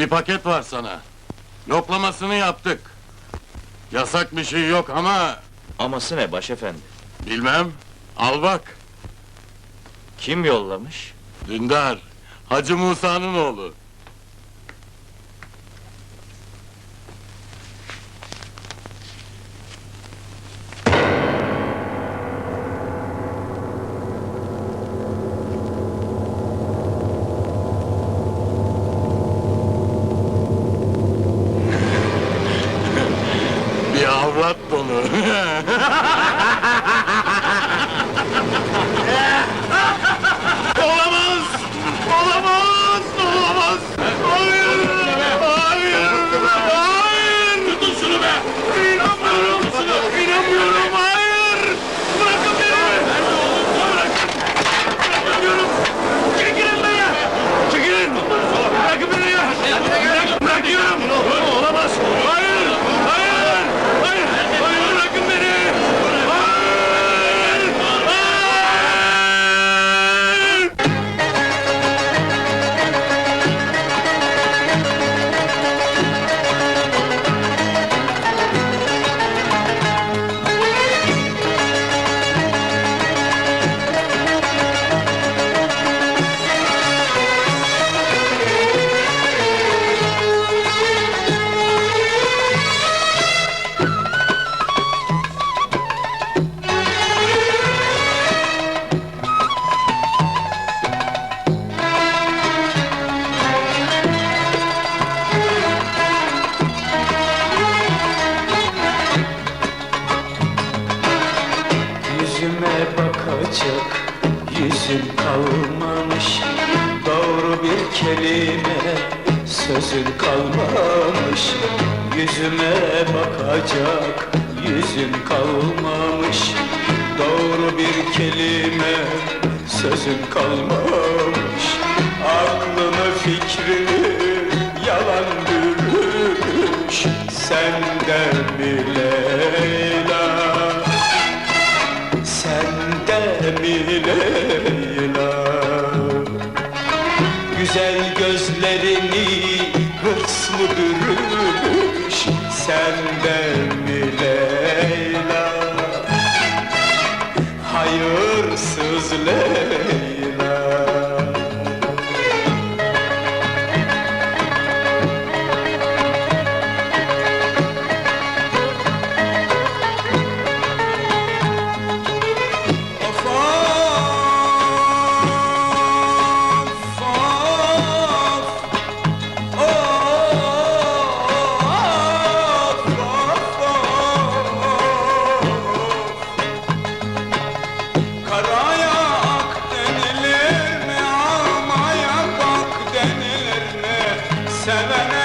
Bir paket var sana. Yoklamasını yaptık. Yasak bir şey yok ama Aması ne başefendi? bilmem. Al bak. Kim yollamış? Dündar. Hacı Musa'nın oğlu. Bir avrat dolu. Yüzüme bakacak yüzüm kalmamış. Doğru bir kelime sözün kalmamış. Yüzüme bakacak yüzün kalmamış. Doğru bir kelime sözün kalmamış. Aklını fikrini yalan bürümüş. Senden mi Leyla Güzel gözlerini hırs mı bürümüş Sende mi Leyla. Hayırsız Leyla Sharana